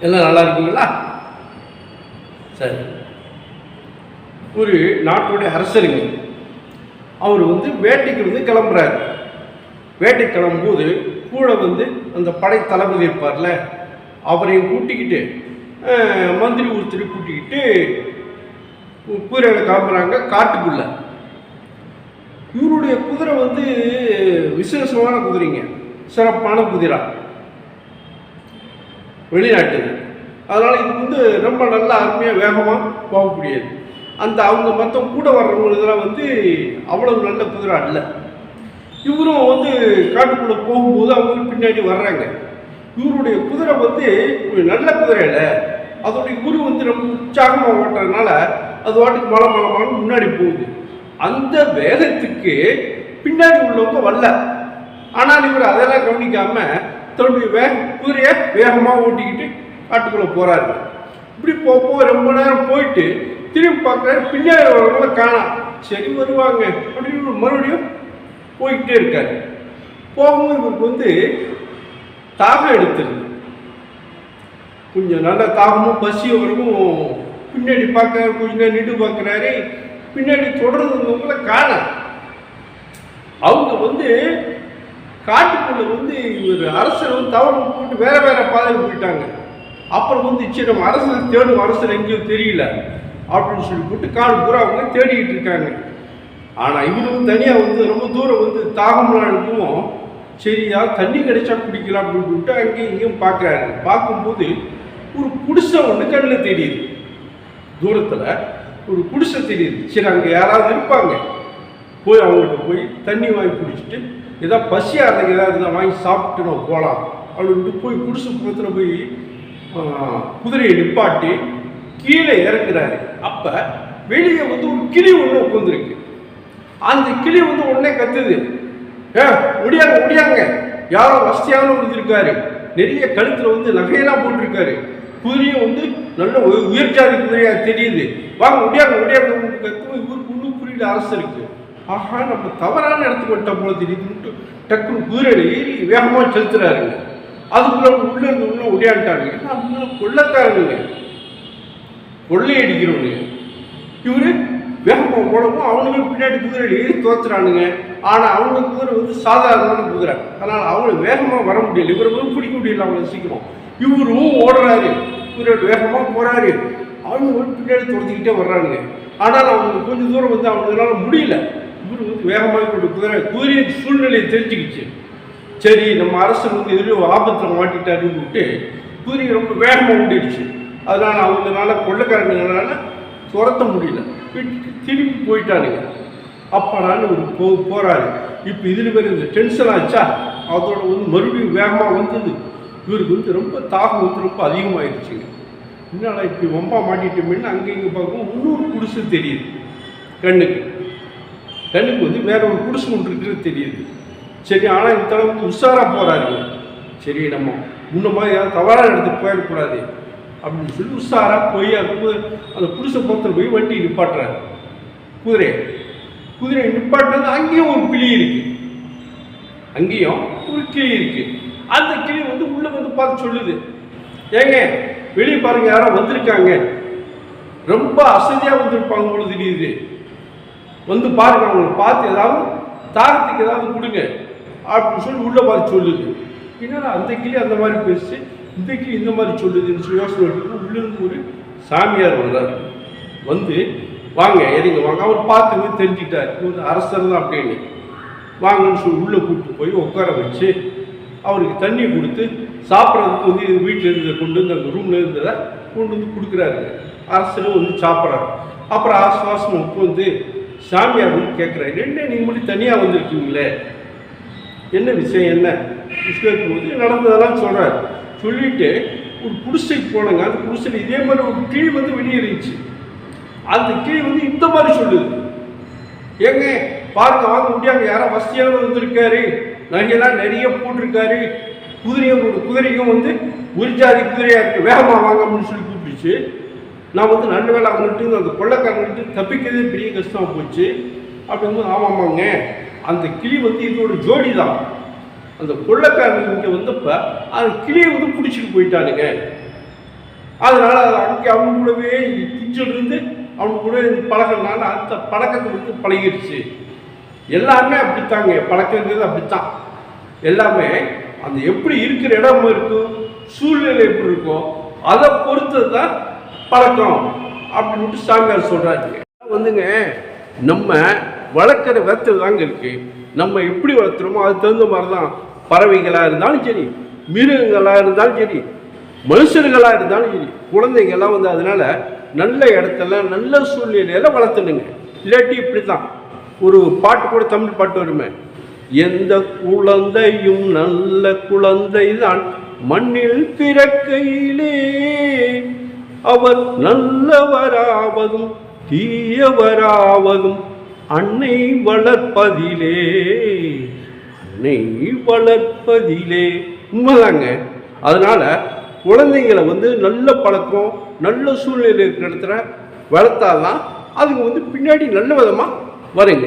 எல்லாம் நல்லா இருக்கீங்களா? சரி. ஒரு நாட்டுடைய அரசருங்க அவர் வந்து வேட்டைக்கு வந்து கிளம்புறாரு. வேட்டைக்கு கிளம்பும்போது கூட வந்து அந்த படை தளபதி இருப்பார்ல அவரையும் கூட்டிக்கிட்டு மந்திரி ஒருத்தர் கூட்டிக்கிட்டு கு- கிளம்புறாங்க காட்டுக்குள்ள. இவருடைய குதிரை வந்து விசேஷமான குதிரைங்க சிறப்பான குதிரை. வெளிநாட்டு அதனால் இது வந்து ரொம்ப நல்லா அருமையாக வேகமாக போகக்கூடியது. அந்த அவங்க மற்ற கூட வர்றவங்களுக்கெல்லாம் வந்து அவ்வளவு நல்ல குதிரை அல்ல இவரும் வந்து காட்டுக்குள்ளே போகும்போது அவங்க பின்னாடி வர்றாங்க. இவருடைய குதிரை வந்து நல்ல குதிரை இல்லை. அதோடைய குரு வந்து ரொம்ப உற்சாகமாக ஓட்டுறதுனால அது வாட்டுக்கு மலை மலமான முன்னாடி போகுது. அந்த வேகத்துக்கு பின்னாடி உள்ளவங்க வரல. ஆனால் இவர் அதெல்லாம் கவனிக்காமல் தன்னுடைய வேக குதிரையை வேகமாக ஓட்டிக்கிட்டு காட்டுக்குள்ளே போகிறாரு இப்படி போக ரொம்ப நேரம் போயிட்டு திரும்பி பார்க்குறாரு பின்னாடி வரவங்கள காணாம் சரி வருவாங்க அப்படின்னு மறுபடியும் போய்கிட்டே இருக்காரு. போகும்போது இவருக்கு வந்து தாகம் எடுத்துருது கொஞ்சம் நல்ல தாகமும் பசியும் வரவும் பின்னாடி பார்க்க கொஞ்ச நேரம் நின்று பார்க்குறாரு. பின்னாடி தொடர்ந்துவங்கள காணோம் அவங்க வந்து காட்டுக்குள்ள வந்து இவர் அரசர் வந்து தவறு போட்டு வேற வேற பாதையில் போயிட்டாங்க. அப்புறம் வந்து சரி நம்ம அரசர் தேடும் அரசர் எங்கேயும் தெரியல அப்படின்னு சொல்லி போட்டு காடு பூரா அவங்க தேடிக்கிட்டு இருக்காங்க. ஆனால் இவர் வந்து தனியாக வந்து ரொம்ப தூரம் வந்து தாகம்லாம் இருக்கும் சரியா தண்ணி கிடைச்சா குடிக்கலாம் அப்படின்னு சொல்லிட்டு அங்கேயும் இங்கேயும் பார்க்குறாரு. பார்க்கும்போது ஒரு குடிசை ஒன்று கண்ணில் தெரியுது தூரத்தில் ஒரு குடிசை தெரியுது சரி அங்கே யாராவது இருப்பாங்க. போய் அவங்கள்ட்ட போய் தண்ணி வாங்கி குடிச்சிட்டு ஏதாவது பசியாக இருந்தால் ஏதாவது இருந்தால் வாங்கி சாப்பிட்டு நம்ம போகலாம் அப்படின்ட்டு போய் குடிசு பக்கத்தில் போய் குதிரையை நிப்பாட்டி கீழே இறங்குறாரு. அப்போ வெளியே வந்து ஒரு கிளி ஒன்று உட்காந்துருக்கு அந்த கிளி வந்து உடனே கத்துது. ஏ ஒடியாங்க ஒடியாங்க யாரோ வசதியான இருந்திருக்காரு நிறைய கழுத்தில் வந்து நகையெல்லாம் போட்டிருக்காரு. குதிரையும் வந்து நல்ல உய- குதிரையாக தெரியுது. வாங்க ஒடியாங்க ஒடியாங்க கத்தும் இவருக்கு ஒன்றும் புரியல இருக்குது ஆஹா நம்ம தவறான இடத்துக்கு வந்துட்டோம் போல திடீர்னு டக்குனு குதிரையில ஏறி வேகமாக செலுத்துறாருங்க. அதுக்குள்ள உள்ள இருந்து உள்ள ஒடியாண்டாருங்க. ஏன்னா கொள்ளக்காரங்க கொள்ளையடிக்கிறவங்க. இவரு வேகமாக போடவும் அவனுக்கு பின்னாடி குதிரையில் ஏறி தோத்துறானுங்க ஆனால் அவங்க குதிரை வந்து சாதாரணமான குதிரை அதனால் அவங்கள வேகமாக வர முடியல. இவரை வந்து பிடிக்க முடியல அவங்கள சீக்கிரம். இவரும் ஓடுறாரு. குதிரை வேகமாக போறாரு. அவங்க பின்னாடி துரத்திக்கிட்டே வர்றானுங்க. ஆனால் அவங்களுக்கு கொஞ்சம் தூரம் வந்து அவங்களால முடியல. வேகமாக கொண்டு குதிரை குதிரையின் சூழ்நிலையை தெரிஞ்சுக்கிச்சு. சரி நம்ம அரசு வந்து எதிரியோ ஆபத்தில் மாட்டிட்டாருன்னு சொல்லிட்டு குதிரை ரொம்ப வேகமாக ஓடிடுச்சு. அதனால் அவங்களால கொள்ளைக்காரங்களால துரத்த முடியல. திரும்பி போயிட்டானுங்க. அப்பாடான்னு ஒரு போ போகிறாரு இப்போ இதில் பேர் இந்த டென்ஷன் ஆச்சா? அதோட வந்து மறுபடியும் வேகமாக வந்தது. இவருக்கு வந்து ரொம்ப தாகம் வந்து ரொம்ப அதிகமாகிடுச்சுங்க என்னடா இப்படி வம்பா மாட்டிட்டோமேன்னு அங்கே இங்கே பார்க்கும் இன்னொரு குடிசை தெரியுது. கண்ணுக்கு. கண்ணுக்கு வந்து வேற ஒரு குடிசு ஒன்று இருக்குன்னு தெரியுது. சரி ஆனால் இந்த அளவுக்கு உஷாராக போகிறாரு சரி நம்ம முன்ன மாதிரி ஏதாவது தவறாக இடத்துக்கு போயிடக்கூடாது அப்படின்னு சொல்லி உஷாராக போய் அது அந்த குடிசை பொறுத்தர் போய் வண்டி நிப்பாட்டுறாரு. குதிரையை குதிரையை நிப்பாட்டுறது அங்கேயும் ஒரு கிளி இருக்கு. அங்கேயும் ஒரு கிளி இருக்கு. அந்த கிளி வந்து உள்ளே வந்து பார்த்து சொல்லுது. ஏங்க வெளியே பாருங்க யாரோ வந்திருக்காங்க. ரொம்ப அசதியாக வந்திருப்பாங்க போல தெரியுது. வந்து பாருங்க அவங்களை பார்த்து ஏதாவது தாரத்துக்கு ஏதாவது கொடுங்க. அப்படின்னு சொல்லி உள்ளே பார்த்து சொல்லுது. என்னடா அந்த கிளி அந்த மாதிரி பேசி இந்த கிளி இந்த மாதிரி சொல்லுதுன்னு சொல்லி யோசனை பண்ணிட்டு ஒரு சாமியார் வந்தார் வந்து வாங்க எரிங்க வாங்க. அவர் பார்த்து தெரிஞ்சுக்கிட்டார். ஒரு அரசர் தான் அப்படின்னு. வாங்கன்னு சொல்லி உள்ளே கூப்பிட்டு போய் உட்கார வச்சு அவருக்கு தண்ணி கொடுத்து சாப்பிட்றதுக்கு வந்து இது வீட்டில் இருந்ததை கொண்டு வந்து அந்த ரூமில் இருந்ததை கொண்டு வந்து கொடுக்குறாரு. அரசரும் வந்து சாப்பிட்றாரு. அப்புறம் ஆசுவாசம் உட்காந்து சாமியார் வந்து கேட்குறாரு என்ன நீங்கள் மட்டும் தனியாக வந்திருக்கீங்களே? என்ன விஷயம் என்ன? விஷயம் போது நடந்ததெல்லாம் சொல்கிறார் சொல்லிவிட்டு ஒரு குடிசைக்கு போனாங்க அந்த குடிசையில் இதே மாதிரி ஒரு கிளி வந்து வெளியே இருந்துச்சு. அந்த கிளி வந்து இந்த மாதிரி சொல்லுது. ஏங்க பாருங்க வாங்க முடியாங்க யாரோ வசதியாக வந்திருக்காரு. நகையெல்லாம் நிறைய போட்டிருக்காரு. குதிரையும் ஒரு குதிரையும் வந்து ஒரு ஜாதி குதிரையாக இருக்குது வேகமாக வாங்க அப்படின்னு சொல்லி கூப்பிட்டுச்சு நான் வந்து நல்ல வேலை அவங்கள்ட்ட அந்த கொள்ளைக்காரங்கள்ட்ட தப்பிக்கிறதே பெரிய கஷ்டமாக போச்சு. அப்படிங்கும்போது ஆமாமாங்க அந்த கிளி வந்து இதோட ஜோடி தான் அந்த கொள்ளைக்காரங்க இங்கே வந்தப்போ அந்த கிளியை வந்து பிடிச்சிட்டு போயிட்டானுங்க. அதனால் அது அங்கே அவங்க கூடவே திஞ்சல் இருந்து அவங்க கூட பழகிறனால அந்த பழக்கத்தை வந்து பழகிடுச்சு. எல்லாமே அப்படித்தாங்க பழக்கங்கிறது அப்படித்தான். எல்லாமே அந்த எப்படி இருக்கிற இடம் இருக்கும் சூழ்நிலை எப்படி இருக்கும் அதை பொறுத்தது தான் பழக்கம் அப்படின்னு சாமியார் சொல்கிறாரு வந்துங்க நம்ம வளர்க்குற விதத்தில் தாங்க இருக்குது நம்ம எப்படி வளர்த்துறோமோ அதுக்கு தகுந்த மாதிரி தான் பறவைகளாக இருந்தாலும் சரி மிருகங்களாக இருந்தாலும் சரி மனுஷர்களாக இருந்தாலும் சரி குழந்தைங்கள்லாம் வந்து அதனால் நல்ல இடத்துல நல்ல சூழ்நிலையில் வளர்த்துனுங்க இல்லாட்டி இப்படி தான் ஒரு பாட்டு கூட தமிழ் பாட்டு வருமே எந்த குழந்தையும் நல்ல குழந்தை தான் மண்ணில் பிறக்கையிலே அவர் நல்லவராவதும் தீயவராவதும். அன்னை வளர்ப்பதிலே அன்னை வளர்ப்பதிலே. உண்மைதாங்க. அதனால குழந்தைங்களை வந்து நல்ல பழக்கம் நல்ல சூழ்நிலை இருக்கிற இடத்துல வளர்த்தாதான் அதுங்க வந்து பின்னாடி நல்ல விதமாக வருங்க